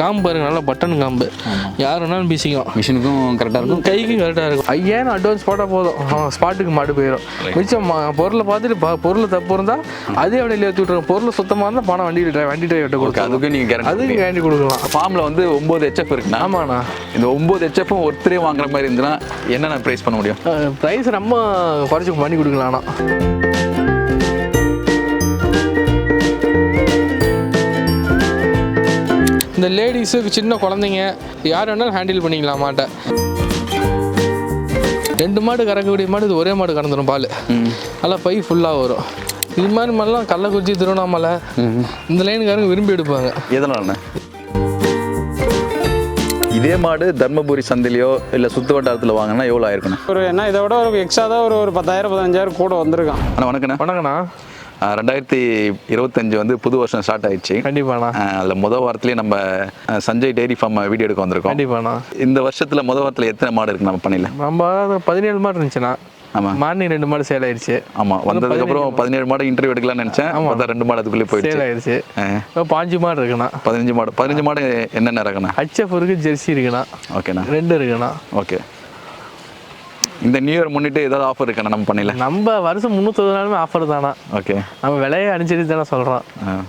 காம்பு பாருங்க நல்லா பட்டன் காம்பு. யார் வேணாலும் பேசிக்கலாம் மிஷினுக்கும் கரெக்டாக இருக்கும். கைக்கும் கரெக்டாக இருக்கும். ஐயாயிரம் அட்வான்ஸ் போட்டால் போதும். ஸ்பாட்டுக்கு மாடு போயிடும் மிச்சம் பொருளை பார்த்துட்டு பொருள் தப்பு இருந்தால் அதே வண்டியில் ஏற்றி விட்ருவோம் பொருள் சுத்தமாக இருந்தால் பணம் வண்டி டிரை வண்டி டிரைவர்கிட்ட ஓகே கொடுக்கும் அதுக்கும் நீங்கள் கேரண்டி அதுக்கு கேண்டி கொடுக்கலாம். ஃபார்மில் வந்து ஒம்பது ஹெச்எஃப் இருக்குண்ணா. ஆமாண்ணா. இந்த ஒம்பது ஹெச்எஃப்பும் ஒருத்தரே வாங்குற மாதிரி இருந்துன்னா என்னென்ன ப்ரைஸ் பண்ண முடியும்? ப்ரைஸ் ரொம்ப குறைச்சி பண்ணி கொடுக்கலாம்ண்ணா. இந்த லேடிஸுக்கு சின்ன குழந்தைங்க யார் வேணாலும் ஹேண்டில் பண்ணிக்கலாம் மாட்டை. ரெண்டு மாடு கறக்கக்கூடிய மாடு இது ஒரே மாடு கறந்துடும் பால். நல்லா பை ஃபுல்லாக வரும். இது மாதிரி மாதிரிலாம் கள்ளக்குறிச்சி திருவண்ணாமலை இந்த லைனுக்காரங்க விரும்பி எடுப்பாங்க. எதனாலண்ணே? இதே மாடு தர்மபுரி சந்தையிலையோ இல்லை சுத்து வட்டாரத்தில் வாங்கினா எவ்வளோ ஆயிருக்குண்ணே? ஒரு என்ன இதை விட ஒரு எக்ஸ்ட்ரா தான் ஒரு ஒரு பத்தாயிரம் பதினஞ்சாயிரம் கூட வந்திருக்கான். அண்ணா வணக்கண்ணே. வணக்கண்ணா. ரெண்டாயிரத்தி இருபத்தஞ்சு வந்து புது வருஷம் ஸ்டார்ட் ஆயிடுச்சு. கண்டிப்பாண்ணா. அதில் முத வாரத்துலேயே நம்ம சஞ்சய் டெய்ரி ஃபார்ம் வீடியோ எடுக்க வந்திருக்கோம். கண்டிப்பாண்ணா. இந்த வருஷத்தில் முத வாரத்தில் எத்தனை மாடு இருக்கு நம்ம பண்ணையில்? நம்ம பதினேழு மாடு இருந்துச்சுண்ணா. ஆமாம் மார்னிங் ரெண்டு மாடு சேல் ஆயிடுச்சு. ஆமாம் வந்ததுக்கப்புறம் பதினேழு மாடு. இன்டர்வியூ எடுக்கலாம்னு நினச்சேன். பார்த்தா ரெண்டு மாடு அதுக்குள்ளே சேல் போயிடுச்சு ஆயிடுச்சு. ஆ, இப்போ பாஞ்சு மாடு இருக்குண்ணா. பதினஞ்சு மாடு பதினஞ்சு மாடு என்னென்ன ரகண்ணா ஹச்எஃப் இருக்கு ஜெர்சி இருக்குண்ணா. ஓகேண்ணா. ரெண்டு இருக்குண்ணா. ஓகே. இந்த நியூ இயர் முன்னிட்டு ஏதாவது ஆஃபர் இருக்கா? நம்ம பண்ணையில் நம்ம வருஷம் முந்நூற்றி நாளுமே ஆஃபர் தானா? ஓகே நம்ம விலையை அனுசரித்து தானே சொல்கிறோம்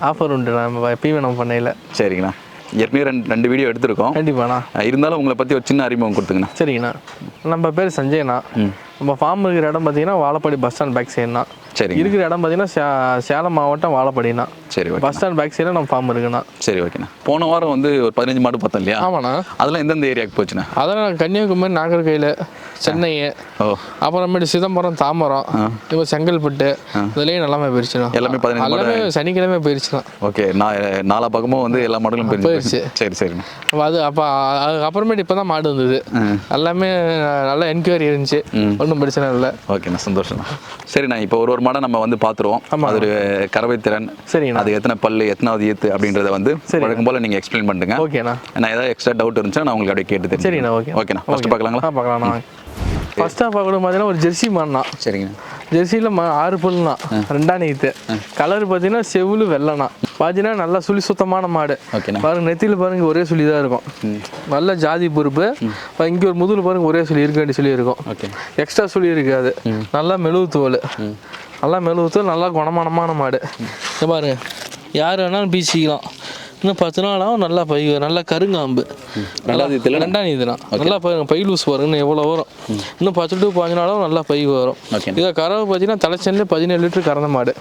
ஆஃபர் உண்டு. நம்ம எப்பயுமே நம்ம பண்ணையில் சரிங்கண்ணா. ஏற்கனவே ரெண்டு ரெண்டு வீடியோ எடுத்திருக்கோம். கண்டிப்பாண்ணா. இருந்தாலும் உங்களை பற்றி ஒரு சின்ன அறிமுகம் கொடுத்துங்கண்ணா. சரிங்கண்ணா. நம்ம பேர் சஞ்சய்ண்ணா. நம்ம ஃபார்ம் இருக்கிற இடம் பார்த்தீங்கன்னா வாழப்பாடி பஸ் ஸ்டாண்ட் பேக் சைடுண்ணா சரிங்க. இருக்கிற இடம் பார்த்தீங்கன்னா சேலம் மாவட்டம் வாழப்பாடிண்ணா சரி பஸ் ஸ்டாண்ட் பேக் சைடில் நம்ம ஃபார்ம் இருக்குண்ணா. சரி ஓகேண்ணா. போன வாரம் வந்து ஒரு பதினஞ்சு மாடு பார்த்தோம் இல்லையா? ஆமாண்ணா. அதெல்லாம் எந்தெந்த ஏரியாவுக்கு போச்சுண்ணா? அதெல்லாம் கன்னியாகுமரி நாகர்கோயில் சென்னை ஓ. அப்புறமேட்டு சிதம்பரம் தாம்பரம் இப்போ செங்கல்பட்டு இதுலேயும் எல்லாமே போயிடுச்சுண்ணா எல்லாமே பதினஞ்சு மாடு. எல்லாமே சனிக்கிழமை போயிடுச்சுண்ணா ஓகே நான் நாலா பக்கமும் வந்து எல்லா மாடுகளும். போயிடுச்சு. சரி அப்ப அது அப்போ அதுக்கப்புறமேட்டு இப்போ தான் மாடு வந்தது. எல்லாமே நல்ல என்கொயரி இருந்துச்சு. ஒன்றும் பிரச்சனை இல்லை. ஓகேண்ணா சந்தோஷம்ண்ணா சரிண்ணா இப்போ ஒரு ஒரு மாடை நம்ம வந்து பார்த்துருவோம். அது ஒரு திறன் சரிங்கண்ணா அது எத்தனை பல்லு எத்தனாவது ஈத்து அப்படின்றத வந்து வழக்கம் போல் நீங்கள் எக்ஸ்பிளைன் பண்ணுங்க. ஓகேண்ணா நான். ஏதாவது எக்ஸ்ட்ரா டவுட் இருந்துச்சுன்னா நான் உங்களுக்கு அப்படியே கேட்டு சரிண்ணா ஓகே ஓகேண்ணா ஃபஸ்ட்டு பார்க்கலாங்களா? ஃபர்ஸ்ட் ஆஃப் பார்க்கணும் பார்த்தீங்கன்னா ஒரு ஜெர்சி மாடுண்ணா. சரிங்க. ஜெர்சியில் ஆறு புல்லுண்ணா ரெண்டாம் நீத்து கலர் பார்த்தீங்கன்னா செவுளு வெள்ளண்ணா பார்த்தீங்கன்னா நல்லா சுழி சுத்தமான மாடு. பாருங்க நெத்தியில் பாருங்க ஒரே சுழி தான் இருக்கும் நல்ல ஜாதி பொறுப்பு. இங்கே ஒரு முதுகில் பாருங்க ஒரே சுழி இருக்க வேண்டிய சுழி இருக்கும். ஓகே. எக்ஸ்ட்ரா சுழி இருக்காது. நல்லா மெழுகு தோல். நல்லா மெழுகு தோல் நல்லா குணமானமான மாடு. பாருங்க யார் வேணாலும் பீசிக்கலாம் இன்னும் பத்து நாள் ஆகும் நல்லா பை நல்லா கருங்காம்பு. இதுல ரெண்டாம் இதுனா நல்லா பாருங்க பை லூஸ் பாருங்க எவ்வளோ வரும். இன்னும் பத்து டு பாஞ்சு நாளும் நல்லா பை வரும். இதை கறவை பார்த்தீங்கன்னா தலைச்சனில் பதினேழு லிட்டர் கறந்த மாடு.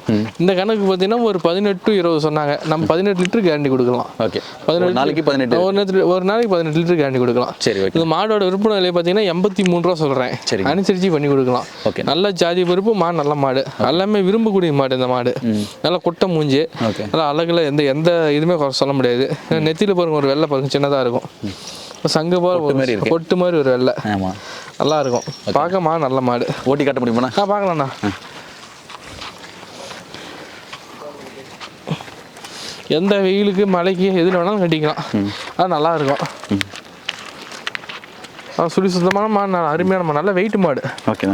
இந்த கணக்கு பார்த்தீங்கன்னா ஒரு பதினெட்டு இருபது சொன்னாங்க. நம்ம பதினெட்டு லிட்டர் கேரண்டி கொடுக்கலாம். ஓகே. பதினெட்டு நாளைக்கு பதினெட்டு. ஒரு நேரத்துல ஒரு நாளைக்கு பதினெட்டு லிட்டர் கேரண்டி கொடுக்கலாம். சரி ஓகே. இந்த மாடோட விற்பனை விலை பார்த்தீங்கன்னா எண்பத்தி மூணு ரூபா சொல்கிறேன் சரிங்க. அனுசரிச்சு பண்ணி கொடுக்கலாம். ஓகே. நல்ல ஜாதி பருப்பு மாடு நல்ல மாடு. எல்லாமே விரும்பக்கூடிய மாடு இந்த மாடு. நல்லா குட்டை மூஞ்சி. நல்லா அழகுல எந்த எந்த இதுவுமே குறை சொல்ல முடியாது. நெத்தியில் பாருங்க ஒரு வெள்ளை பாருங்க சின்னதாக இருக்கும். சங்கு போல மாதிரி ஒரு. பொட்டு மாதிரி ஒரு வெள்ளை. ஆமாம் நல்லா இருக்கும். பார்க்க மாடு நல்ல மாடு. ஓட்டி காட்ட முடியுமாண்ணா ஆ பார்க்கலாண்ணா எந்த வெயிலுக்கு மழைக்கு எதில் வேணாலும் கட்டிக்கலாம் அது நல்லா இருக்கும். சுழி சுத்தமான மாடு நல்ல அருமையான மாடு நல்ல வெயிட் மாடு.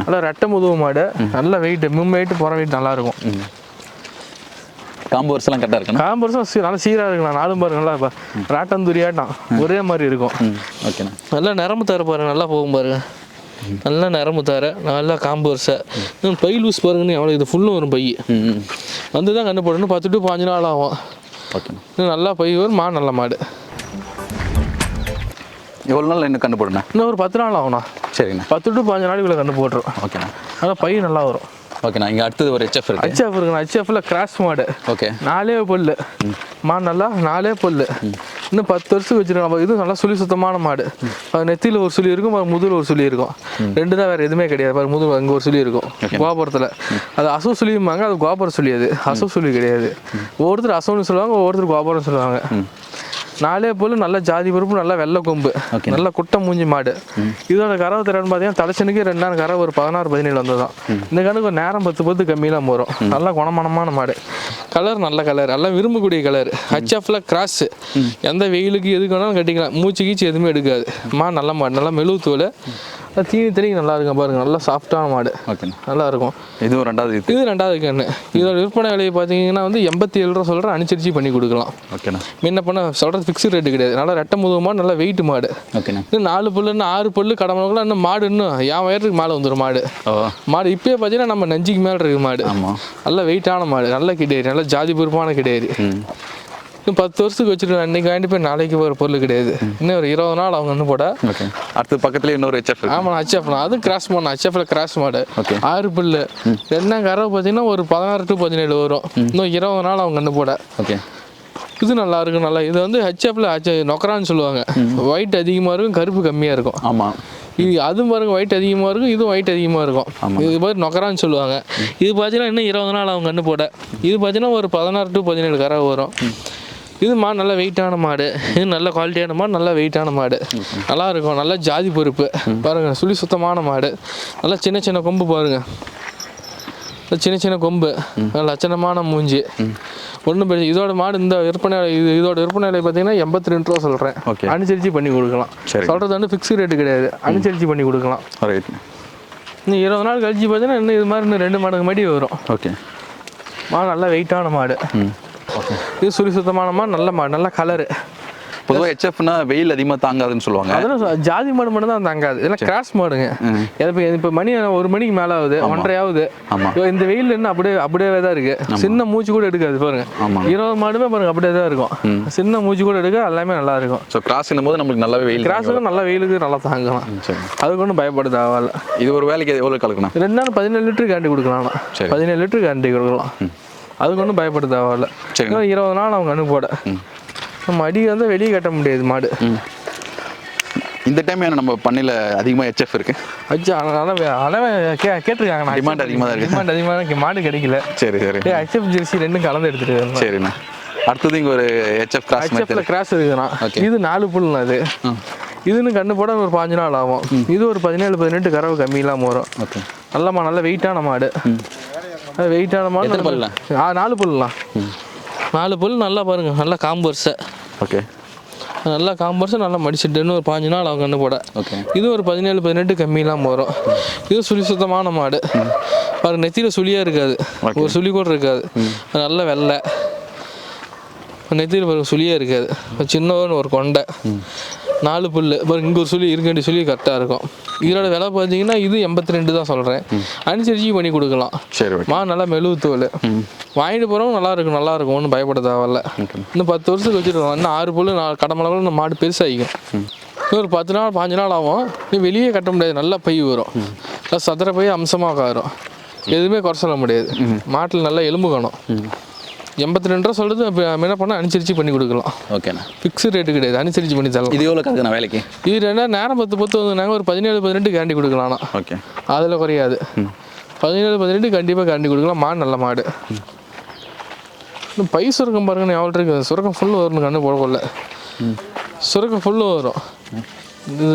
நல்ல ரெட்டை முதுகு மாடு நல்ல வெயிட் மும் வெயிட் புற வெயிட் நல்லா இருக்கும். காம்பு வருஷம்லாம் கரெக்டாக இருக்குண்ணா காம்பரசம் சீ- நல்லா சீராக இருக்குண்ணா நாலும் பாருங்க நல்லா இப்போ ராட்டந்துரியாட்டம் ஒரே மாதிரி இருக்கும். ம். ஓகேண்ணா நல்லா நரம்பு தர பாருங்க நல்லா போகும் பாருங்க. நல்லா நரம்பு தர நல்லா காம்பு வரிசை. இன்னும் பை லூஸ் பாருங்கன்னு எவ்வளோ இது ஃபுல்லும் வரும் பை. ம் ம். வந்து தான் கண்டு போடணும். பத்து டு பாஞ்சு நாள் ஆகும். நல்லா பை வரும் மாடு நல்ல மாடு. எவ்வளோ நாள் இன்னும் கண்டு போடுண்ணா இன்னும் ஒரு பத்து நாள் ஆகும்ண்ணா. சரிங்கண்ணா. பத்து டு பாஞ்சு நாளைக்குள்ள கண்டு போட்டுரும். ஓகேண்ணா. நல்லா பை நல்லா வரும். ஓகேண்ணா இங்கே அடுத்தது ஒரு ஹெச்எஃப் இருக்கு. ஹச்எஃப் இருக்குண்ணா ஹச்எஃப்ல கிராஸ் மாடு. ஓகே நாலே புல்லு. மாடு நல்லா நாலே புல்லு. இன்னும் பத்து வருஷம் வச்சிருக்கோம் இது நல்லா சுழி சுத்தமான மாடு. அது நெத்தியில் ஒரு சுழி இருக்கும் முதுகில் ஒரு சுழி இருக்கும். ரெண்டு தான் வேற எதுவுமே கிடையாது. பாரு முதுகு அங்கே ஒரு சுழி இருக்கும். கோபுரத்தில். அது அசோ சுழியும்பாங்க அது கோபுரம் சுழி அது. அசோ சுழி கிடையாது. ஒவ்வொருத்தர் அசோன்னு சொல்லுவாங்க ஒவ்வொருத்தர் கோபுரம் சொல்லுவாங்க. நாலே போல் நல்ல ஜாதி பருப்பு நல்ல வெள்ளை கொம்பு. நல்ல குட்டை மூஞ்சி மாடு. இதோட கறவை திறன் பார்த்தீங்கன்னா தலைச்சனுக்கு ரெண்டு நாள் கறவை ஒரு பதினாறு பதினேழு வந்ததுதான். இந்த கணக்கு ஒரு நேரம் பத்து பத்து கம்மியெல்லாம் வரும். நல்ல குணமானமான மாடு. கலர் நல்ல கலர் எல்லாம் விரும்பக்கூடிய கலர் ஹச்எஃப்ல கிராஸ் எந்த வெயிலுக்கு எதுக்கு வேணாலும் கட்டிக்கலாம். மூச்சு கீச்சு எதுவுமே எடுக்காது. மா நல்ல மாடு. நல்லா மெழுகு தோல் தீனி தெளிக்க நல்லா இருக்கும் பாருங்க. நல்லா சாஃப்டான மாடு. ஓகேண்ணா நல்லா இருக்கும். இதுவும் ரெண்டாவது இது. ரெண்டாவது கண்ணு இதோட விற்பனை விலையை பார்த்தீங்கன்னா வந்து எண்பத்தி ஏழு ரூபா சொல்கிறேன் அனுசரிச்சு பண்ணி கொடுக்கலாம். ஓகேண்ணா என்ன பண்ண சொல்கிறது ஃபிக்ஸ்டு ரேட்டு கிடையாது. நல்லா ரெட்டை முதுகு மாடு நல்லா வெயிட் மாடு. ஓகேண்ணா இன்னும் நாலு புல்லு இன்னும் ஆறு புல்லு கடமளவுக்குலாம் இன்னும் மாடு இன்னும் என் வயதுக்கு மேலே வந்துடும் மாடு. மாடு இப்பயே பார்த்தீங்கன்னா நம்ம நெஞ்சுக்கு மேலே இருக்கு மாடு. ஆமாம் நல்ல வெயிட்டான மாடு. நல்ல கிடையாது நல்ல ஜாதி பொறுப்பான கிடையாது இன்னும் பத்து வருஷத்துக்கு வச்சுருக்கோம் அன்னைக்கு போய் நாளைக்கு ஒரு பொருள் கிடையாது. இன்னும் ஒரு இருபது நாள் அவங்க இன்னும் போட. ஓகே. அடுத்து பக்கத்துலேயே இன்னொரு ஹெச்எஃப் ஆமாம் ஹச்எஃப் அது கிராஸ் பண்ண ஹச்எஃப்ல கிராஸ் மாடு. ஆறு புல்லு. என்ன கறவை பார்த்தீங்கன்னா ஒரு பதினாறு டு பதினேழு வரும். இன்னும் இருபது நாள் அவங்க கண்ணு போட. ஓகே. இது நல்லா இருக்கும் நல்லா. இது வந்து ஹச்எஃப்ல நொக்கரான்னு சொல்லுவாங்க. ஒயிட் அதிகமாக இருக்கும் கருப்பு கம்மியாக இருக்கும். ஆமாம் இது அது பாருங்க ஒயிட் அதிகமாக இருக்கும் இதுவும் ஒயிட் அதிகமாக இருக்கும். இது மாதிரி நொக்கரான்னு சொல்லுவாங்க. இது பார்த்தீங்கன்னா இன்னும் இருபது நாள் அவங்க கண்ணு போட. இது பார்த்தீங்கன்னா ஒரு பதினாறு டு பதினேழு கறவை வரும். இது மாடு நல்ல வெயிட்டான மாடு. இது நல்ல குவாலிட்டியான மாடு நல்ல வெயிட்டான மாடு. நல்லா இருக்கும் நல்ல ஜாதி பொறுப்பு. பாருங்க சுழி சுத்தமான மாடு. நல்லா சின்ன சின்ன கொம்பு பாருங்க. சின்ன சின்ன கொம்பு. நல்ல லட்சணமான மூஞ்சி. ஒன்றும் பெரிய இதோட மாடு இந்த விற்பனை இது இதோட விற்பனை விலை பார்த்தீங்கன்னா எண்பத்தி ரெண்டு ரூபா சொல்கிறேன் Okay. அனுசரித்து பண்ணி கொடுக்கலாம். சொல்கிறது வந்து ஃபிக்ஸ்டு ரேட்டு கிடையாது. அனுசரித்து பண்ணி கொடுக்கலாம். ரைட் இன்னும் இருபது நாள் கழிச்சு பார்த்தீங்கன்னா இன்னும் இது மாதிரி இன்னும் ரெண்டு மாடுக்கு மடி வரும். ஓகே. மாடு நல்லா வெயிட்டான மாடு. ஓகே இது சுழி சுத்தமான மாடு நல்ல மாடு நல்ல கலரு பொதுவாக ஹெச்எஃப்னா வெயில் அதிகமாக தாங்காதுன்னு சொல்லுவாங்க. அதெல்லாம் ஜாதி மாடு மட்டும் தான் தங்காது. இதெல்லாம் கிராஸ் மாடுங்க. இப்போ இப்போ மணி ஒரு மணிக்கு மேலே ஆகுது ஒன்றரை ஆகுது இந்த வெயில் என்ன அப்படியே அப்படியே தான் இருக்கு. சின்ன மூச்சு கூட எடுக்காது பாருங்க. இருபது மாடுமே பாருங்க அப்படியே தான் இருக்கும். சின்ன மூச்சு கூட எடுக்க எல்லாமே நல்லா இருக்கும். ஸோ கிராஸ்னும் போது நம்மளுக்கு நல்லாவே வெயில் கிராஸுக்கும் நல்லா வெயிலுக்கு நல்லா தாங்கலாம். அதுக்கு ஒன்றும் பயப்படுது ஆகல இது ஒரு வேலைக்கு எவ்வளோ கலக்கணும் ரெண்டு நாள் பதினேழு லிட்டர் கேண்டி கொடுக்கலாம். சரி. பதினேழு லிட்டர் கேண்டி கொடுக்கலாம். அதுக்கு ஒன்றும் பயப்படுது ஆகல சரிங்க. இருபது நாள் அவங்க அனுப்போட. நம்ம அடி வந்து வெளியே கட்ட முடியாது மாடு. இந்த டைம் நம்ம பண்ணையில் அதிகமாக ஹெச்எஃப் இருக்கு? அச்சா ஆனால் ஆனால் கே கேட்டிருக்காங்க Demand அதிகமா தான் இருக்கு. டிமாண்ட் அதிகமாக இருக்கு. மாடு கிடைக்கல. சரி சரி. ஹெச்எஃப் ஜெர்சி ரெண்டும் கலந்து எடுத்துட்டு சரிண்ணா. அடுத்தது இங்கே ஒரு ஹெச்எஃப் கிராஸ் ஹெச்எஃப்ல கிராஸ் இருக்குண்ணா. இது நாலு புல்லுண்ணா இது. இதுன்னு கண்ணு போட ஒரு பாஞ்சு நாள் ஆகும். இது ஒரு பதினேழு பதினெட்டு கறவை கம்மி இல்லாமல் வரும். ஓகே நல்ல வெயிட்டான மாடு. அது வெயிட்டான மாடு? ஆ நாலு புல்லுலாம் நாலு புல் நல்லா பாருங்க நல்லா காம்பர்ஸை ஓகே. நல்லா காம்பர்ஸை நல்லா மடிச்சிட்டுன்னு ஒரு பாஞ்சு நாள் அவங்க கண்ணு போட. ஓகே. இது ஒரு பதினேழு பதினெட்டு கம்மியெல்லாம் வரும் இது சுழி சுத்தமான மாடு. பாருங்க நெத்தியில் சுழியாக இருக்காது. ஒரு சுழி கூட இருக்காது. நல்ல வெள்ளை. நெத்தியில் பாருங்க சுழியாக இருக்காது. சின்னவன்னு ஒரு கொண்டை. நாலு புல் பாருங்க இங்கே ஒரு சுழி இருக்க வேண்டிய சுழி கரெக்டாக இருக்கும். இதோட விலை பார்த்தீங்கன்னா இது எண்பத்தி ரெண்டு தான் சொல்கிறேன் அனுசரிச்சு பண்ணி கொடுக்கலாம். சரி மா நல்லா மெழுகு தோல் வாங்கிட்டு போகிறவங்க நல்லா இருக்கும் நல்லா இருக்கும் ஒன்றும் பயப்பட தேவையில்ல. இன்னும் பத்து வருஷத்துக்கு வச்சுருக்கோம் இன்னும் ஆறு புல் நாலு கடமளவில் இந்த மாடு பெருசாகிக்கும் இன்னும் ஒரு பத்து நாள் பாஞ்சு நாள் ஆகும். நீ வெளியே கட்ட முடியாது நல்லா பை வரும். நல்லா சதுர பை அம்சமாக வரும் எதுவுமே குறை சொல்ல முடியாது மாட்டில் நல்லா எலும்பு காணும். எண்பத்தி ரெண்டு ரூபா சொல்கிறது இப்போ என்ன பண்ணால் அனுசரித்து பண்ணி கொடுக்கலாம். ஓகேண்ணா ஃபிக்ஸ்டு ரேட்டு கிடையாது அனுசரித்து பண்ணி தரலாம். இது எவ்வளோ கலக்குண்ணா வேலைக்கு? இது ரெண்டா நேரம் பத்து பத்து வந்து நாங்கள் ஒரு பதினேழு பதினெட்டு கேண்டி கொடுக்கலாம்ண்ணா. ஓகே அதில் குறையாது. பதினேழு பதினெட்டு கண்டிப்பாக காண்டி கொடுக்கலாம் மாடு நல்ல மாடு. பை சுரக்கம் பாருங்க எவ்வளோ இருக்கு? சுரக்கம் ஃபுல்லு வரும் கண்ணு போட கொள்ள சுரக்கம் ஃபுல்லு வரும்.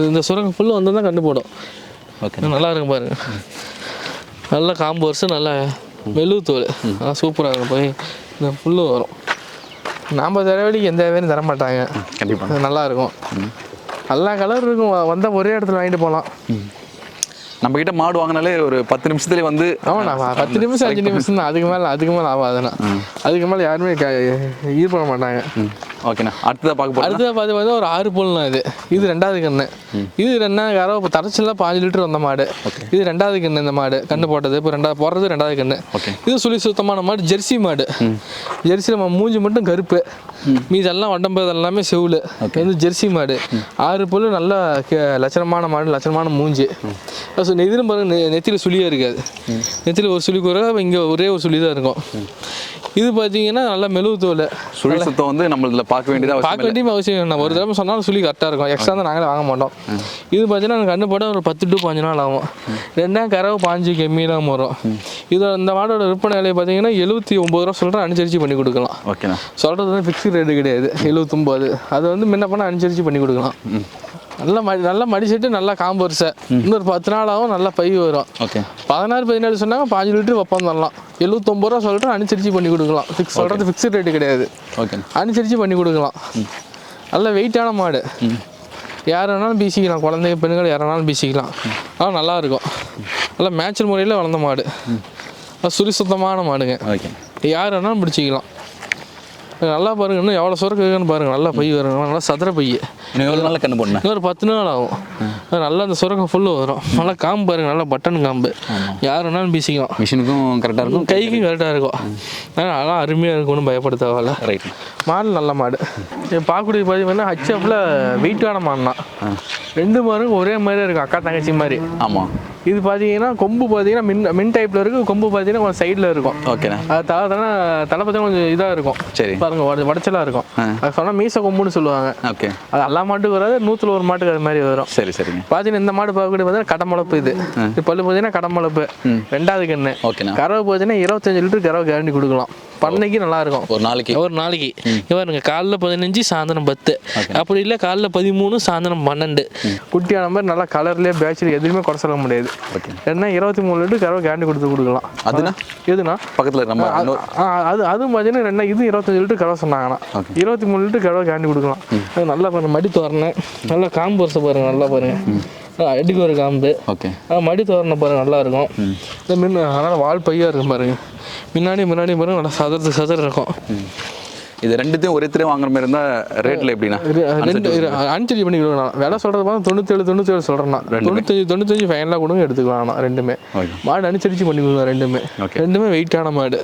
இந்த சுரக்கம் ஃபுல்லு வந்தால் தான் கண்ணு போடும். ஓகே நல்லா இருக்கும் பாருங்க. நல்ல காம்பு வருஷம் நல்ல மெழுகு தோல். நல்லா சூப்பராக இருக்கும் போய். இந்த ஃபுல்லு வரும். நாம் தரவழிக்கு எந்த வேலையும் தர மாட்டாங்க கண்டிப்பாக நல்லா இருக்கும் எல்லா கலர் இருக்கும். வந்தால் ஒரே இடத்துல வாங்கிட்டு போகலாம் நம்ம கிட்ட மாடு வாங்கினாலே ஒரு பத்து நிமிஷத்துலேயே வந்து ஆமாண்ணா பத்து நிமிஷம் அஞ்சு நிமிஷம் தான் அதுக்கு மேலே அதுக்கு மேலே ஆகாதுண்ணா. அதுக்கு மேலே யாருமே க- இது பண்ண மாட்டாங்க. ஓகேண்ணா. அடுத்ததாக பார்க்க போகிறோம் அடுத்தது பார்த்து பார்த்தா ஒரு ஆறு புல்னா இது. இது ரெண்டாவது கண்ணு. இது ரெண்டாவது யாரோ இப்போ தரச்சலாம் பாஞ்சு லிட்டர் வந்த மாடு. இது ரெண்டாவது கண்ணு இந்த மாடு. கண்ணு போட்டது. இப்போ ரெண்டாவது போடுறது ரெண்டாவது கண்ணு. ஓகே. இது சுழி சுத்தமான மாடு ஜெர்சி மாடு. ஜெர்சி நம்ம மூஞ்சி மட்டும் கருப்பு. மீதெல்லாம் எல்லாமே செவுளு. இது வந்து ஜெர்சி மாடு. ஆறு புல் நல்ல லட்சணமான மாடு லட்சணமான மூஞ்சி. இதிலும் பாருங்க நெத்தியில சுழியே இருக்காது. நெத்தியில ஒரு சுழி கூட இங்கே ஒரே ஒரு சுழி தான் இருக்கும் இது பார்த்தீங்கன்னா நல்லா மெழுகு தோல் சுழி சுத்தம் வந்து நம்மள பார்க்க வேண்டியது அவசியம் பார்க்க வேண்டிய அவசியம் இல்லை. ஒரு தடவை சொன்னாலும் சொல்லி கரெக்டாக இருக்கும். எக்ஸ்ட்ரா தான் நாங்களே வாங்க மாட்டோம். இது பார்த்தீங்கன்னா எனக்கு கண்ணு போட ஒரு பத்து டு பாஞ்சு நாள் ஆகும். ரெண்டாம் கறவை பாஞ்சு கம்மியெல்லாம் வரும். இதோட இந்த மாடோட விற்பனை விலை பார்த்தீங்கன்னா எழுபத்தி ஒம்பது ரூபா சொல்கிறேன் அனுசரித்து பண்ணி கொடுக்கலாம். ஓகேண்ணா சொல்கிறது வந்து ஃபிக்ஸ்டு ரேட்டு கிடையாது. எழுபத்தொம்போது அது வந்து முன்ன பண்ண அனுசரித்து பண்ணி கொடுக்கலாம். நல்லா மடி நல்லா மடிச்சிட்டு நல்லா காம்பு இன்னொரு பத்து நாள் ஆகும் நல்லா பை வரும். ஓகே. பதினாறு பதினேழு சொன்னாங்க பாஞ்சு லிட்டர் வைப்போம் தரலாம். எழுபத்தொம்பது ரூபா சொல்லிட்டு அனுசரித்து பண்ணி கொடுக்கலாம். ஃபிக்ஸ் சொல்கிறது ஃபிக்ஸ்டு ரேட்டு கிடையாது. ஓகேண்ணா அனுசரித்து பண்ணி கொடுக்கலாம். நல்ல வெயிட்டான மாடு. யார் வேணாலும் பீசிக்கலாம். குழந்தைங்க பெண்கள் யார் வேணாலும் பீசிக்கலாம். ஆனால் நல்லா இருக்கும். நல்லா மேய்ச்சல் முறையில் வளர்ந்த மாடு. அது சுரி சுத்தமான மாடுங்க. ஓகே. யார் வேணாலும் பிடிச்சிக்கலாம். நல்லா பாருங்க இன்னும் எவ்வளோ சுரக்கு இருக்குன்னு பாருங்க. நல்லா பை வருங்க நல்லா சதுர பை. இன்னும் எவ்வளோ நாளில் கண்ணு போடணும்? இன்னும் ஒரு பத்து நாள் ஆகும். நல்லா அந்த சுரக்கம் ஃபுல்லு வரும். நல்லா காம்பு பாருங்க நல்லா பட்டன் காம்பு. யார் வேணாலும் பீசிக்கலாம் மிஷினுக்கும் கரெக்டாக இருக்கும் கைக்கும் கரெக்டாக இருக்கும். ஆனால் அருமையாக இருக்கும் ஒன்றும் பயப்பட தேவையில்ல ரைட் மாடு நல்ல மாடு. பார்க்கக்கூடிய பார்த்தீங்கன்னா ஹச்எஃப்ல வெயிட்டான மாடுனா ரெண்டு மாடும் ஒரே மாதிரி இருக்கும் அக்கா தங்கச்சி மாதிரி. ஆமாம் இது பார்த்தீங்கன்னா கொம்பு பார்த்தீங்கன்னா மின் மின் டைப்பில் இருக்கும் கொம்பு பார்த்தீங்கன்னா கொஞ்சம் சைடில் இருக்கும். ஓகேண்ணா அது தலை தலை தலை பார்த்தீங்கன்னா கொஞ்சம் இதாக இருக்கும். சரி. பாருங்க வடச்சலா இருக்கும். அது சொன்னால் மீச கொம்புன்னு சொல்லுவாங்க. ஓகே அது எல்லா மாட்டுக்கு வராது நூற்றுல ஒரு மாட்டுக்கு அது மாதிரி வரும். சரி சரிங்க. பார்த்தீங்கன்னா இந்த மாடு பார்க்கக்கூடிய பார்த்தீங்கன்னா கடமளப்பு இது. இது பல்லு பார்த்தீங்கன்னா கடமளப்பு ரெண்டாவது கண்ணு ஓகேண்ணா கறவை பார்த்தீங்கன்னா இருபத்தஞ்சு லிட்டர் கறவை கேரண்டி கொடுக்கலாம். பண்ணைக்கு நல்லா இருக்கும். ஒரு நாளைக்கு. ஒரு நாளைக்கு. இவருங்க காலைல பதினஞ்சு சாயந்தரம் பத்து. அப்படி இல்லை காலைல பதிமூணு சாயந்தரம் பன்னெண்டு. குட்டியான மாதிரி நல்லா கலர்லேயே பேட்சில் எதுவுமே குறை சொல்ல முடியாது. என்ன இருபத்தி மூணு லிட்டர் கறவை கேரண்டி கொடுத்து கொடுக்கலாம். அதுனா? எதுனா? பக்கத்தில் நம்ம அது அதுவும் பார்த்தீங்கன்னா ரெண்டா இது இருபத்தஞ்சு லிட்டர் கறவை சொன்னாங்கன்னா இருபத்தி மூணு லிட்டர் கறவை கேரண்டி கொடுக்கலாம். அது நல்லா பாருங்க மடி தோரணை. நல்லா காம்பு வருஷம் பாருங்க நல்லா பாருங்க. அடிக்கு ஒரு காம்பு. ஓகே மடி தோரணை பாருங்க நல்லா இருக்கும். இந்த மின் அதனால் வால் பையா இருக்கும் பாருங்க. முன்னாடி முன்னாடி பாருங்க நல்லா சதுரத்து சதுர இருக்கும். இது ரெண்டுத்தையும் ஒரே திரையும் வாங்குற மாதிரி இருந்தால் ரேட்டில் எப்படிண்ணா? இரு, ரெண்டு இரு, அனுசரிச்சு பண்ணி கொடுக்கலாம் விலை சொல்கிறது பார்த்தா தொண்ணூத்தேழு தொண்ணூத்தேழு சொல்கிறேன் தொண்ணூத்தஞ்சு தொண்ணூத்தஞ்சு ஃபைனலாக கொடுங்க எடுத்துக்கலாம் ரெண்டுமே. மாடு அனுசரிச்சு பண்ணி கொடுக்கலாம் ரெண்டுமே. ரெண்டுமே வெயிட்டான மாடு.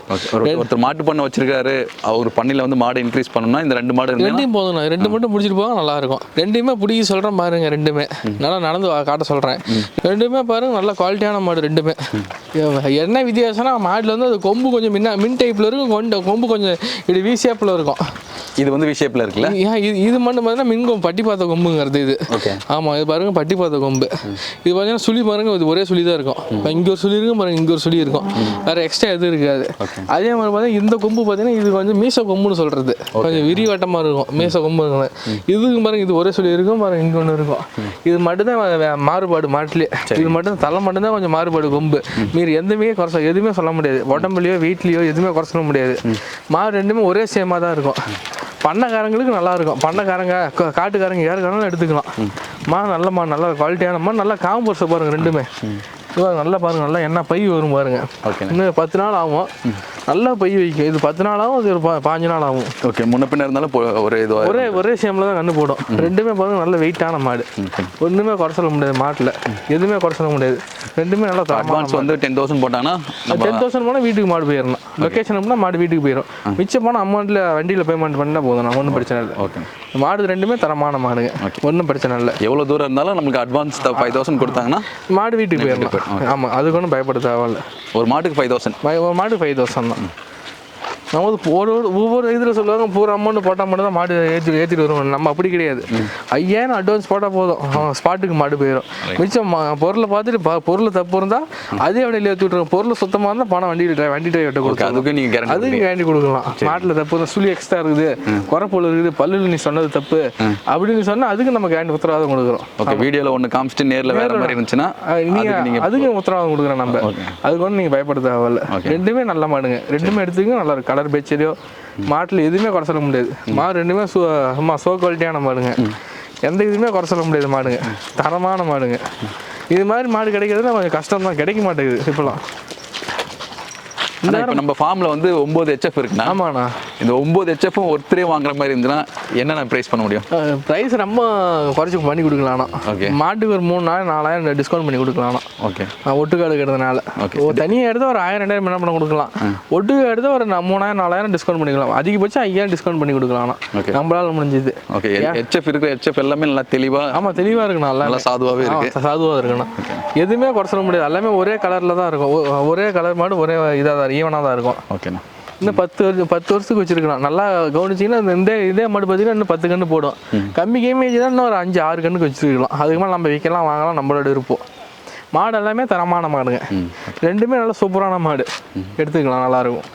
ஒருத்தர் மாட்டு பண்ண வச்சிருக்காரு அவர் பண்ணையில் வந்து மாடு இன்க்ரீஸ் பண்ணணும்னா இந்த ரெண்டு மாடு ரெண்டையும் போதும் ரெண்டு மட்டும் பிடிச்சிட்டு போக நல்லா இருக்கும் ரெண்டுமே பிடிக்க சொல்கிறேன் பாருங்க ரெண்டுமே. நல்லா நடந்து காட்ட சொல்கிறேன் ரெண்டுமே பாருங்க நல்ல குவாலிட்டியான மாடு ரெண்டுமே. என்ன வித்தியாசம்னா மாடில் வந்து அது கொம்பு கொஞ்சம் மின்ன மின் டைப்பில் இருக்கும் கொண்ட கொம்பு கொஞ்சம் இப்படி வீசியாப்பில் இருக்கும் இது வந்து வி ஷேப்பில் இருக்குல்ல? ஏன் இது இது மட்டும் பார்த்தீங்கன்னா மின் கொம்பு பட்டி பார்த்த கொம்புங்கிறது இது. ஓகே. ஆமாம் இது பாருங்க பட்டி பார்த்த கொம்பு இது பார்த்தீங்கன்னா சுழி பாருங்க இது ஒரே சுழி தான் இருக்கும் இப்ப இங்க ஒரு சுழி இருக்கும் பாருங்க இங்க ஒரு சுழி இருக்கும். வேற எக்ஸ்ட்ரா எதுவும் இருக்காது. அதே மாதிரி பார்த்தீங்கன்னா இந்த கொம்பு பார்த்தீங்கன்னா இது கொஞ்சம் மீச கொம்புன்னு சொல்றது. கொஞ்சம் விரிவட்டமாக இருக்கும் மீச கொம்பு இருக்கும். இதுக்கு பாருங்க இது ஒரே சுழி இருக்கும் பாருங்க இங்க ஒன்று இருக்கும். இது மட்டும்தான் மாறுபாடு மாட்டிலே. இது மட்டும் தலை மட்டும்தான் கொஞ்சம் மாறுபாடு கொம்பு. மீறி எதுவுமே குறை எதுவுமே சொல்ல முடியாது. உடம்புலையோ வீட்லேயோ எதுவுமே குறை சொல்ல முடியாது மாடு ரெண்டுமே ஒரே சேமாக தான் இருக்கும் பண்ணைக்காரங்களுக்கு நல்லா இருக்கும் பண்ணைக்காரங்க காட்டுக்காரங்க யாருக்காரங்களும் எடுத்துக்கலாம். மா நல்ல மா நல்ல குவாலிட்டியான மா நல்லா காம்பர்ஸை பாருங்க ரெண்டுமே. இது நல்லா பாருங்க நல்லா என்ன பை வரும் பாருங்க. ஓகே இன்னும் பத்து நாள் ஆகும். நல்லா பை வைக்கும். இது பத்து நாள் ஆகும் இது ஒரு பாஞ்சு நாள் ஆகும். ஓகே முன்ன பின்ன இருந்தாலும் ஒரு இதுவாக ஒரே ஒரே சேமில் தான் கண்ணு போடும். ரெண்டுமே பாருங்க நல்ல வெயிட்டான மாடு. ஒன்றுமே குறை சொல்ல முடியாது மாட்டில். எதுவுமே குறை சொல்ல முடியாது. ரெண்டுமே நல்லா அட்வான்ஸ் வந்து டென் தௌசண்ட் போட்டாங்கன்னா டென் தௌசண்ட் போனால் வீட்டுக்கு மாடு போயிடணும். லொக்கேஷன் போனால் மாடு வீட்டுக்கு போயிடும் மிச்சம் போனால் அமௌண்ட்டில் வண்டியில் பேமெண்ட் பண்ணால் போதும் நான் ஒன்றும் பிரச்சனை இல்லை. ஓகே. மாடு ரெண்டுமே தரமான மாடுங்க. ஒன்றும் பிரச்சனை இல்லை. எவ்வளோ தூரம் இருந்தாலும் நம்மளுக்கு அட்வான்ஸ் ஃபைவ் தௌசண்ட் கொடுத்தாங்கன்னா மாடு வீட்டுக்கு போயிடணும் ஆமாம் அதுக்கு ஒன்றும் பயப்பட தேவையில்ல. ஒரு மாட்டுக்கு ஃபைவ் தௌசண்ட் ஒரு மாடு ஃபைவ் தௌசண்ட் தான். நம்ம வந்து ஒரு ஒரு- ஒவ்வொரு இதில் சொல்லுவாங்க பூரா அமௌண்ட் போட்டால் மட்டும் தான் மாடு ஏற்றி ஏற்றிட்டு வருவோம் நம்ம அப்படி கிடையாது. ஐயாயிரம் அட்வான்ஸ் போட்டால் போதும். ஸ்பாட்டுக்கு மாடு போயிடும் மிச்சம் பொருளை பார்த்துட்டு பொருள் தப்பு இருந்தால் அதே வண்டியில் ஏற்றி விட்ருவோம் பொருள் சுத்தமாக இருந்தால் பணம் டிரை- வண்டி டிரைவர்கிட்ட கொடுக்கும் அதுக்கு நீங்கள் கேரண்டி அதுக்கு கேண்டி கொடுக்கலாம். மாட்டில் தப்பு இருந்தா சுழி எக்ஸ்ட்ரா இருக்குது. குறப்பொருள் இருக்குது. பல்லுல நீ சொன்னது தப்பு. அப்படின்னு சொன்னால் அதுக்கு நம்ம கேண்டி உத்தரவாதம் கொடுக்குறோம். ஓகே வீடியோவில் ஒன்று காமிச்சிட்டு நேரில் வேற மாதிரி இருந்துச்சுன்னா அஹ் நீங்க அதுக்கு நீங்கள் அதுக்கு உத்தரவாதம் கொடுக்குறோம் நம்ம. அதுக்கு ஒன்றும் நீங்கள் பயப்பட தேவையில்ல. ரெண்டுமே நல்ல மாடுங்க. ரெண்டுமே எடுத்துக்கங்க நல்லா இருக்கு. கலர் பெச்சரியோ மாட்டில் எதுவுமே குறை சொல்ல முடியாது. மாடு ரெண்டுமே சோ ஆமாம் சோ குவாலிட்டியான மாடுங்க. எந்த இதுவுமே குறை சொல்ல முடியாது மாடுங்க. தரமான மாடுங்க. இது மாதிரி மாடு கிடைக்கிறதுல கொஞ்சம் கஷ்டம் தான் கிடைக்க மாட்டேங்குது இப்போலாம் ஆனால் இப்போ நம்ம ஃபார்மில் வந்து ஒம்பது ஹெச்எஃப் இருக்குண்ணா. ஆமாண்ணா. இந்த ஒம்பது ஹெச்எஃப்பும் ஒருத்தரே வாங்குற மாதிரி இருந்துச்சுன்னா என்னென்ன ப்ரைஸ் பண்ண முடியும்? ப்ரைஸ் ரொம்ப குறைச்சி பண்ணி கொடுக்கலாம்ண்ணா Okay. மாட்டுக்கு ஒரு மூணு நாள் நாலாயிரம் டிஸ்கவுண்ட் பண்ணி கொடுக்கலாம்ண்ணா ஓகே நான் ஒட்டுக்காடு Okay. ஒரு தனியாக எடுத்து ஒரு ஆயிரம் ரெண்டாயிரம் என்ன பண்ண கொடுக்கலாம். ஒட்டுக்கு எடுத்து ஒரு மூணாயிரம் நாலாயிரம் டிஸ்கவுண்ட் பண்ணிக்கலாம். அதிகபட்சம் ஐயாயிரம் டிஸ்கவுண்ட் பண்ணி கொடுக்கலாம் Okay. நம்மளால முடிஞ்சது. ஓகே ஹெச்எஃப் இருக்கிற ஹெச்எஃப் எல்லாமே நல்லா தெளிவாக ஆமாம் தெளிவாக இருக்குண்ணா நல்லா சாதுவாகவே இருக்கு. சாதுவாக இருக்குண்ணா. எதுவுமே குறை சொல்ல முடியாது. எல்லாமே ஒரே கலரில் தான் இருக்கும். ஒரே கலர் மாடு ஒரே இதாக தான் ஈவனாக தான் இருக்கும். ஓகேண்ணா. இன்னும் பத்து வருஷம் பத்து வருஷத்துக்கு வச்சிருக்கலாம். நல்லா கவனிச்சிங்கன்னா இந்த இதே மாடு பார்த்தீங்கன்னா இன்னும் பத்து கன்று போடும். கம்மி கேமேஜ் தான் இன்னும் ஒரு அஞ்சு ஆறு கண்ணுக்கு வச்சிருக்கலாம். அதுக்கு மேலே நம்ம விற்கலாம் வாங்கலாம் நம்மளோட இருப்போம் மாடு எல்லாமே தரமான மாடுங்க. ரெண்டுமே நல்ல சூப்பரான மாடு. எடுத்துக்கலாம் நல்லா இருக்கும்.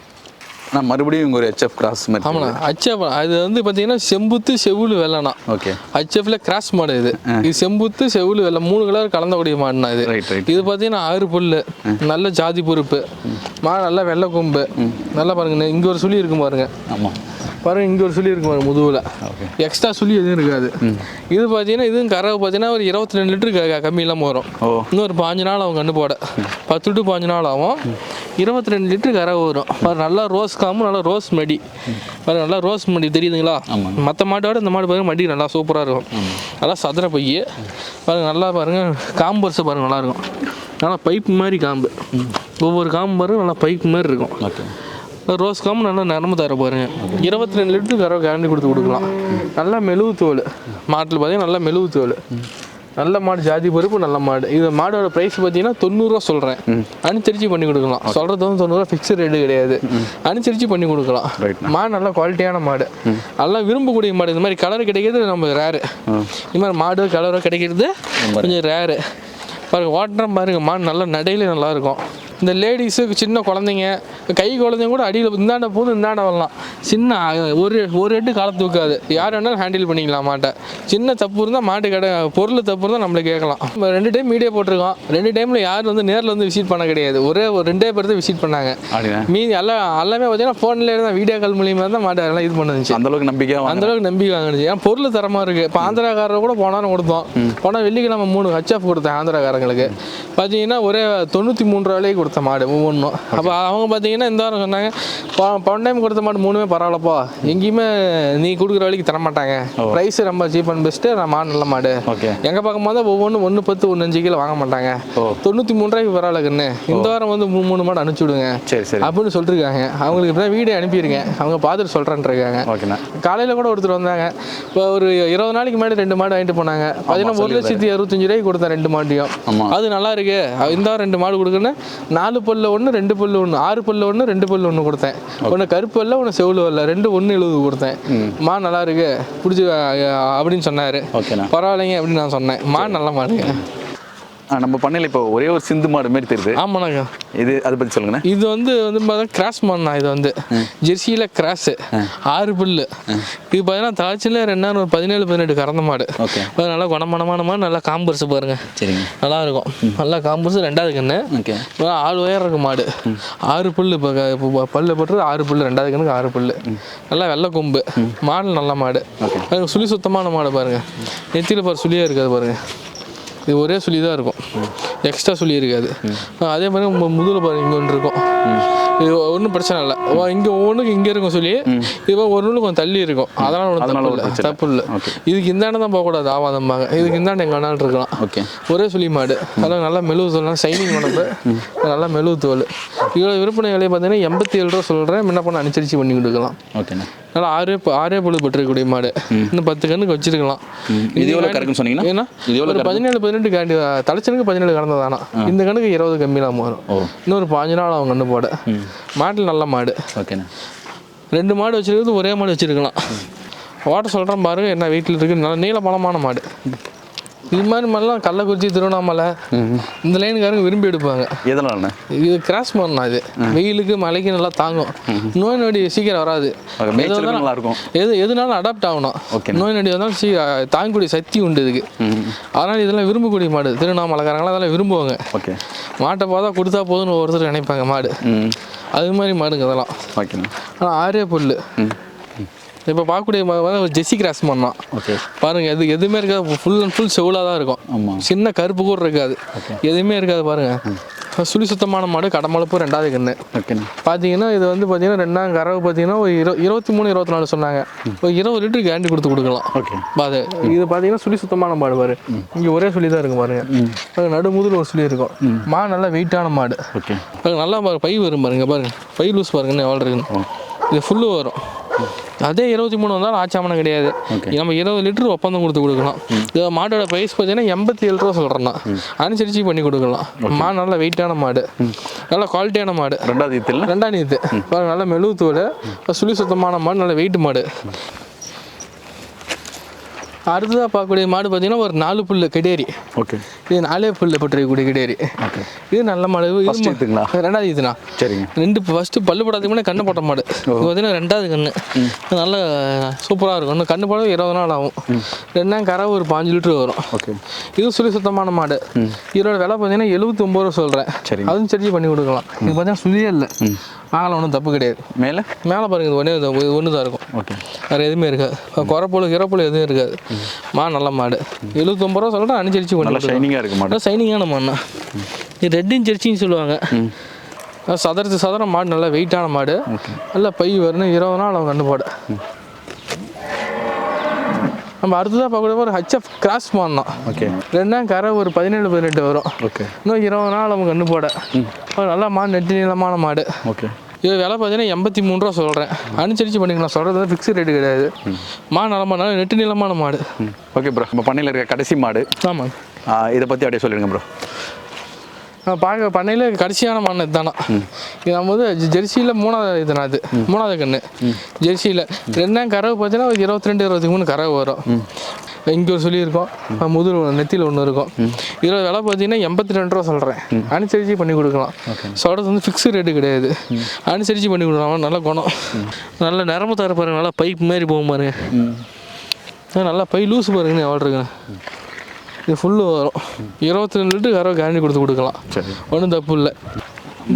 நான் மறுபடியும் இங்க ஒரு ஹெச்எஃப் கிராஸ் மாதிரி ஆமாண்ணா ஹச்எஃப் அது வந்து பார்த்தீங்கன்னா செம்புத்து செவுளு வெள்ளனா ஓகே ஹச்எஃப்ல கிராஸ் மாடு இது. இது செம்புத்து செவுளு வெள்ளை மூணு கலர் கலந்தக்கூடிய மாடுனா இது. ரைட் ரைட் இது பார்த்தீங்கன்னா ஆறு புல்லு. நல்ல ஜாதி பொறுப்பு. மாடு நல்லா வெள்ளை கொம்பு. நல்லா பாருங்க இங்க ஒரு சுழி இருக்கும் பாருங்க. ஆமா. பாருங்க இங்க ஒரு சுழி இருக்கும் பாருங்க முதுகுல. எக்ஸ்ட்ரா சுழி எதுவும் இருக்காது. இது பார்த்தீங்கன்னா இதுவும் கறவை பார்த்தீங்கன்னா ஒரு இருபத்தி ரெண்டு லிட்டரு கம்மி இல்லாமல் வரும். ஓ. இன்னொரு பாஞ்சு நாள் அவங்க கண்டு போட. பத்து டு பாஞ்சு நாள் ஆகும். இருபத்தி ரெண்டு லிட்டரு கறவை வரும். நல்லா ரோஸ் காம்பு நல்லா ரோஸ் மடி. பாரு நல்லா ரோஸ் மடி தெரியுதுங்களா. மற்ற மாட்டோட இந்த மாடு பாருங்க மடி நல்லா சூப்பராக இருக்கும். நல்லா சதுர பைய பாருங்க நல்லா பாருங்க காம்பு வரிசை பாருங்க நல்லா இருக்கும். நல்லா பைப் மாதிரி காம்பு. ஒவ்வொரு காம்பு பாருங்க நல்லா பைப் மாதிரி இருக்கும். ரோஸ் காம்பு நல்லா நரம்பு தர பாருங்க. இருபத்தி ரெண்டு லிட்டரு கறவை கேரண்டி கொடுத்து கொடுக்கலாம். நல்லா மெழுவு தோல் மாட்டில் பார்த்தீங்கன்னா நல்லா மெழுவு தோல் நல்ல மாடு ஜாதி பருப்பு நல்ல மாடு. இது மாடோட ப்ரைஸ் பார்த்தீங்கன்னா தொண்ணூறுரூவா சொல்கிறேன் அனுசரிச்சு பண்ணி கொடுக்கலாம். சொல்கிறது வந்து தொண்ணூறுரூவா ஃபிக்ஸ்ட் ரேட்டு கிடையாது. அனுசரிச்சு பண்ணி கொடுக்கலாம். மாடு நல்லா குவாலிட்டியான மாடு. நல்லா விரும்பக்கூடிய மாடு. இந்த மாதிரி கலர் கிடைக்கிறது நம்ம ரேரு இந்த மாதிரி மாடு கலரோ கிடைக்கிறது கொஞ்சம் ரேரு பாருங்க ஓட்டுறம் பாருங்க மாடு நல்லா நடையில நல்லா இருக்கும். இந்த லேடிஸு சின்ன குழந்தைங்க கை குழந்தைங்க கூட அடியில் இந்தாண்ட பூந்து இந்தாண்ட வரலாம். சின்ன ஒரு ஒரு எட்டு காலை தூக்காது. யார் வேணாலும் ஹேண்டில் பண்ணிக்கலாம் மாட்டை. சின்ன தப்பு இருந்தால் மாட்டு கடை பொருள் தப்பு இருந்தால் நம்மளை கேட்கலாம். நம்ம ரெண்டு டைம் வீடியோ போட்டிருக்கோம். ரெண்டு டைமில் யாரும் வந்து நேரில் வந்து விசிட் பண்ண கிடையாது. ஒரே ஒரு ரெண்டே பேர் தான் விசிட் பண்ணாங்க. மீதி எல்லாம் எல்லாமே பார்த்தீங்கன்னா ஃபோன்லேயே தான் வீடியோ கால் மூலியமாக தான் மாட்டை எல்லாம் இது பண்ணுச்சு. அந்த அளவுக்கு நம்பிக்கையா அந்த அளவுக்கு நம்பி வாங்கினுச்சு ஏன்னா பொருள் தரமாக இருக்குது இப்போ ஆந்திராக்காரர் கூட போனாலும் கொடுத்தோம். போனால் வெள்ளிக்கிழமை மூணு ஹச்எஃப் கொடுத்தேன் ஆந்திராக்காரங்களுக்கு. பார்த்தீங்கன்னா ஒரே தொண்ணூற்றி மூணு ரூபாயிலே கொடுத்த மாடு ஒவ்வொன்றும் அப்போ அவங்க பார்த்தீங்கன்னா இந்த வாரம் சொன்னாங்க "போ- போன டைம் கொடுத்த மாடு மூணுமே பரவாயில்லப்பா. எங்கேயுமே நீ கொடுக்குற வழிக்கு தர மாட்டாங்க ப்ரைஸ் ரொம்ப சீப் அண்ட் பெஸ்ட்டு நான் மாடு நல்ல மாடு. ஓகே எங்கே பார்க்கும்போது ஒவ்வொன்று ஒன்று பத்து ஒன்று அஞ்சு கிலோ வாங்க மாட்டாங்க. தொண்ணூற்றி மூணு ரூபாய்க்கு பரவாயில்லக்குன்னு. இந்த வாரம் வந்து மூணு மூணு மாடு அனுப்பிச்சி விடுங்க. சரி சரி. அப்படின்னு சொல்லிருக்காங்க. அவங்களுக்கு இப்போ வீடியோ அனுப்பியிருக்கேன். அவங்க பார்த்துட்டு சொல்கிறேன்னு இருக்காங்க. ஓகேண்ணா காலையில் கூட ஒருத்தர் வந்தாங்க. இப்போ ஒரு இருபது நாளைக்கு முன்னாடி ரெண்டு மாடு வாங்கிட்டு போனாங்க. பார்த்தீங்கன்னா ஒரு லட்சத்தி அறுபத்தஞ்சு ரூபாய்க்கு கொடுத்தேன் ரெண்டு மாட்டையும். அது நல்லா இருக்கு. இந்த வாரம் ரெண்டு மாடு கொடுக்குன்னு நாலு பல்லு ஒன்று ரெண்டு பல்லு ஒன்று ஆறு பல்லு ஒன்று ரெண்டு பல்லு ஒன்று கொடுத்தேன். ஒன்று கருப்பு வரல ஒன்று செவ்வளு வரல ரெண்டு ஒன்று எழுபது கொடுத்தேன். மா. நல்லா இருக்கு. பிடிச்சி அப்படின்னு சொன்னார். பரவாயில்லைங்க அப்படின்னு நான் சொன்னேன். மா நல்ல மாடுங்க நம்ம பண்ணையில இப்போ ஒரே ஒரு சிந்து மாடு மாதிரி தெரியுது. ஆமாண்ணாங்க இது அதை பத்தி சொல்லுங்கண்ணே. இது வந்து வந்து பார்த்தா கிராஸ் பண்ணா இது வந்து. ஜெர்சியில் கிராஸு ஆறு புல்லு. இது பார்த்தீங்கன்னா தாச்சியில் ரெண்டாயிரம் ஒரு பதினேழு பதினெட்டு கறந்த மாடு. ஓகே. நல்லா குணமனமான மாடு நல்லா காம்பர்ஸ் பாருங்க. சரிங்க. நல்லா இருக்கும் நல்லா காம்பர்ஸ் ரெண்டாவது கண்ணு. ஓகே. ஆள் உயரம் இருக்கு மாடு. ஆறு புல்லு இப்போ பல்லு போட்டுறது ஆறு புல்லு ரெண்டாவது கண்ணுக்கு ஆறு புல்லு. நல்லா வெள்ளை கொம்பு. மாடு நல்ல மாடு. சுழி சுத்தமான மாடு பாருங்க. நெத்தியில் பாரு சுழியாக இருக்காது பாருங்க. இது ஒரே சுழி தான் இருக்கும். எக்ஸ்ட்ரா சுழி இருக்காது. அதே மாதிரி மு- முதுகுல பாருங்க இங்கே ஒன்று இருக்கும். இது ஒன்றும் பிரச்சனை இல்லை. இங்கே ஒவ்வொன்றுக்கு இங்கே இருக்கும் சொல்லி இது ஒரு ஒன்று கொஞ்சம் தள்ளி இருக்கும். அதனால் ஒன்றும் தப்பு இல்லை. தப்பு இல்லை. இதுக்கு இந்தாண்ட தான் போகக்கூடாது ஆவாதம்பாங்க. இதுக்கு இந்தாண்ட எங்கே வேணாலும் இருக்கலாம். ஓகே ஒரே சுழி மாடு. அதெல்லாம் நல்லா மெழுவு தோல் ஷைனிங் உடம்பு நல்லா மெழுவு தோல் இதோட விற்பனை விலை பார்த்தீங்கன்னா எண்பத்தி ஏழு ரூபா சொல்கிறேன் முன்ன பண்ண அனுசரித்து பண்ணி கொடுக்கலாம். ஓகேண்ணா நல்லா ஆறே ஆறே பொழுது பெற்றிருக்கக்கூடிய மாடு. இன்னும் பத்து கண்ணுக்கு வச்சிருக்கலாம். இது எவ்வளோ கறக்குன்னு சொன்னீங்கன்னா? ஏன்னா இது பதினேழு பதினெட்டு காண்டி தலைச்சனுக்கு பதினேழு கறந்ததானா இந்த கணக்கு இருபது கம்மியிலாம வரும் ஓ. இன்னொரு பாஞ்சு நாள் அவங்க கண்ணு போட. மாட்டில் நல்ல மாடு. ஓகேண்ணா. ரெண்டு மாடு வச்சிருக்கிறது ஒரே மாடு வச்சிருக்கலாம். ஓட்ட சொல்கிறேன் பாருங்க என்ன வீட்டில் இருக்கு. நல்ல நீள பலமான மாடு. இது மாதிரி மாதிரிலாம் கள்ளக்குறிச்சி திருவண்ணாமலை இந்த லைனுக்காரங்க விரும்பி எடுப்பாங்க. எதனாலண்ணே இது கிராஸ் பண்ணலாம் இது. வெயிலுக்கு மழைக்கு நல்லா தாங்கும். நோய் நொடி சீக்கிரம் வராது. நல்லா இருக்கும். எது எதுனாலும் அடாப்ட் ஆகணும். நோய் நொடி வந்தாலும் சீ தாங்கக்கூடிய சக்தி உண்டு இதுக்கு. அதனால் இதெல்லாம் விரும்பக்கூடிய மாடு. திருவண்ணாமலைக்காரங்களாம் அதெல்லாம் விரும்புவாங்க. ஓகே. மாட்டை பார்த்தா கொடுத்தா போதும்னு ஒருத்தர் நினைப்பாங்க மாடு. அது மாதிரி மாடுங்க அதெல்லாம். ஓகேண்ணா. ஆனால் ஆரே புல் இப்போ பார்க்கக்கூடிய மா- ஒரு ஜெர்சி கிராஸ் பண்ணோம் ஓகே. பாருங்க எது எதுவுமே இருக்காது. ஃபுல் அண்ட் ஃபுல் செவுலாக தான் இருக்கும். சின்ன கருப்பு கூட இருக்காது. எதுவுமே இருக்காது பாருங்க. சுழி சுத்தமான மாடு கடமளப்பு ரெண்டாவது கண்ணு. ஓகேண்ணா பார்த்தீங்கன்னா இது வந்து பார்த்தீங்கன்னா ரெண்டாம் கறவை பார்த்தீங்கன்னா ஒரு இரு இருபத்தி மூணு இருபத்தி நாலு சொன்னாங்க. ஒரு இருபது லிட்டர் கேரண்டி கொடுத்து கொடுக்கலாம். ஓகே. பாது இது பார்த்தீங்கன்னா சுழி சுத்தமான மாடு பாரு. இங்கே ஒரே சுழி தான் இருக்கும் பாருங்க. நடுமுதுல ஒரு சுழி இருக்கும். மாடு நல்லா வெயிட்டான மாடு. ஓகே. பாருங்க நல்லா பாருங்க பை வரும் பாருங்க பாருங்க. பை லூஸ் பாருங்க என்ன எவ்வளோ இருக்குன்னு இது ஃபுல்லு வரும். அதே இருபத்தி மூணு வந்தாலும் ஆச்சாமனம் கிடையாது. நம்ம இருபது லிட்டர் ஒப்பந்தம் கொடுத்து கொடுக்கலாம் இது மாட்டோட ப்ரைஸ் பார்த்தீங்கன்னா எண்பத்தி ஏழு ரூபா சொல்கிறேன் அனுசரிச்சு பண்ணி கொடுக்கலாம். மாடு நல்ல வெயிட்டான மாடு. நல்ல குவாலிட்டியான மாடு. ரெண்டாவது பாருங்க நல்ல மெழுகு தோல் சுழி சுத்தமான மாடு நல்ல வெயிட் மாடு. அடுத்ததாக பார்க்கக்கூடிய மாடு பார்த்தீங்கன்னா ஒரு நாலு புல்லு கெடேரி. ஓகே. இது நாலே புல்லு போட்டிருக்கக்கூடிய கெடேரி. ஓகே. இது நல்ல மாடு. இதுங்களா? ரெண்டாவது இதுண்ணா சரிங்க. ரெண்டு ஃபஸ்ட்டு பல்லு போடாதுக்கு முன்னாடி கண்ணு போட்ட மாடு. இது பார்த்தீங்கன்னா ரெண்டாவது கண்ணு. நல்ல சூப்பராக இருக்கும். இன்னும் கண்ணு போட இருபது நாள் ஆகும். ரெண்டாம் கரை ஒரு பாஞ்சு லிட்டர் வரும். ஓகே. இது சுழி சுத்தமான மாடு. இதோட விலை பார்த்தீங்கன்னா எழுபத்தி ஒம்பது ரூபா சொல்கிறேன் சரிங்க. அதுவும் சரி பண்ணி கொடுக்கலாம். இது பார்த்தீங்கன்னா சுழியே இல்லை. வாங்கலாம் ஒன்றும் தப்பு கிடையாது. மேலே? மேலே பாருங்க இது ஒன்றே இது ஒன்று தான் இருக்கும். ஓகே. வேறு எதுவுமே இருக்காது. குறப்போல் கிரப்போல் எதுவும் இருக்காது. மா. நல்ல மாடு. எழுபத்தொம்பது ரூபா சொல்கிறேன் அனுசரிச்சு நல்லா ஷைனிங்காக இருக்கு மாடு. நல்லா சைனிங்கான மாடுண்ணா. இது ரெட்டின் ஜெர்சின்னு சொல்லுவாங்க. சதுரத்து சதுரம் மாடு நல்லா வெயிட்டான மாடு. நல்லா பை வரணும் இருபது நாள் அவங்க கண்டு போட நம்ம அடுத்ததாக பார்க்கக்கூடிய ஒரு ஹச்எஃப் கிராஸ் மான் தான். ஓகே ரெண்டாம் கரை ஒரு பதினேழு பதினெட்டு வரும். ஓகே இன்னும் இருபது நாள் அவங்க கண்டு போட. நல்லா மாடு நெட்டு நீளமான மாடு. ஓகே இது விலை பார்த்தீங்கன்னா எண்பத்தி மூணு ரூபா சொல்கிறேன் அனுசரித்து பண்ணிக்கலாம். சொல்கிறது வந்து ஃபிக்ஸ்டு ரேட்டு கிடையாது. மாடு நல்ல மாடு நெட்டு நீளமான மாடு. ஓகே ப்ரோ நம்ம பண்ணையில் இருக்க கடைசி மாடு. ஆமாம் இதை பற்றி அப்படியே சொல்லிடுங்க ப்ரோ பார்க்க பண்ணையில் கடைசியான மண் இதுதானா இது நம்ம வந்து ஜெர்சியில் மூணாவது இதுனா அது மூணாவது கன்று ஜெர்சியில். ரெண்டாம் கறவை பார்த்தீங்கன்னா ஒரு இருபத்தி ரெண்டு இருபத்தி மூணு கறவை வரும். இங்கே ஒரு சொல்லியிருக்கோம். முதுகு நெத்தியில் ஒன்று இருக்கும். இதில் விலை பார்த்தீங்கன்னா எண்பத்தி ரெண்டு ரூபா சொல்கிறேன் அனுசரித்து பண்ணி கொடுக்கலாம். சொல்கிறது வந்து ஃபிக்ஸ்டு ரேட்டு கிடையாது. அனுசரித்து பண்ணி கொடுக்கலாம். நல்ல குணம். நல்ல நரம்பு தர பாருங்க நல்லா பைப் மாரி போகும் பாருங்க. நல்லா பை லூஸ் பாருங்கண்ணே எவ்வளோ இருக்குண்ணே இது ஃபுல்லு வரும். இருபத்தி ரெண்டு லிட்டர் கறவை கேரண்டி கொடுத்து கொடுக்கலாம். சரி. ஒன்றும் தப்பு இல்லை.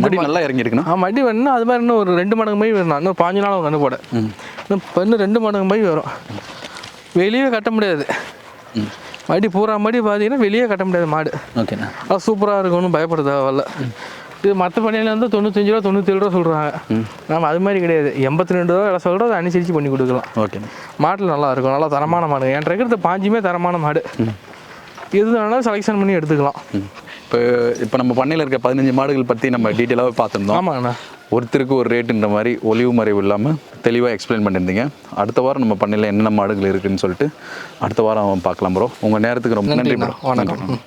மடி நல்லா இறங்கி இருக்குண்ணா ஆ மடி வேணும்னா அது மாதிரி இன்னும் ஒரு ரெண்டு மடங்கு மை வேணும். இன்னும் பாஞ்சு நாள் கண்ணு போட இன்னும் இன்னும் ரெண்டு மடங்கு மை வரும். வெளியே கட்ட முடியாது. மடி பூரா மடி பார்த்தீங்கன்னா வெளியே கட்ட முடியாது மாடு. ஓகேண்ணா. அது சூப்பராக இருக்கும்னு பயப்பட தேவையில்ல இது மற்ற பணியில் வந்து தொண்ணூத்தஞ்சு ரூபா தொண்ணூத்தேழு ரூபா சொல்கிறாங்க நம்ம அது மாதிரி கிடையாது. எண்பத்தி ரெண்டு ரூபா விலை சொல்கிறோம் அதை அனுசரித்து பண்ணி கொடுக்கலாம். ஓகேண்ணா. மாட்டில் நல்லா இருக்கும். நல்லா தரமான மாடு என் இருக்கிறது பாஞ்சுமே தரமான மாடு. எது வேணாலும் செலெக்ஷன் பண்ணி எடுத்துக்கலாம். இப்போ இப்போ நம்ம பண்ணையில் இருக்க பதினஞ்சு மாடுகள் பற்றி நம்ம டீட்டெயிலாகவே பார்த்துருந்தோம். ஆமாங்கண்ணா. ஒருத்தருக்கு ஒரு ரேட்டுன்ற மாதிரி ஒளிவு மறைவு இல்லாமல் தெளிவாக எக்ஸ்பிளைன் பண்ணியிருந்தீங்க. அடுத்த வாரம் நம்ம பண்ணையில் என்னென்ன மாடுகள் இருக்குன்னு சொல்லிட்டு அடுத்த வாரம் பார்க்கலாம் ப்ரோ உங்கள் நேரத்துக்கு ரொம்ப நன்றி ப்ரோ வணக்கம்.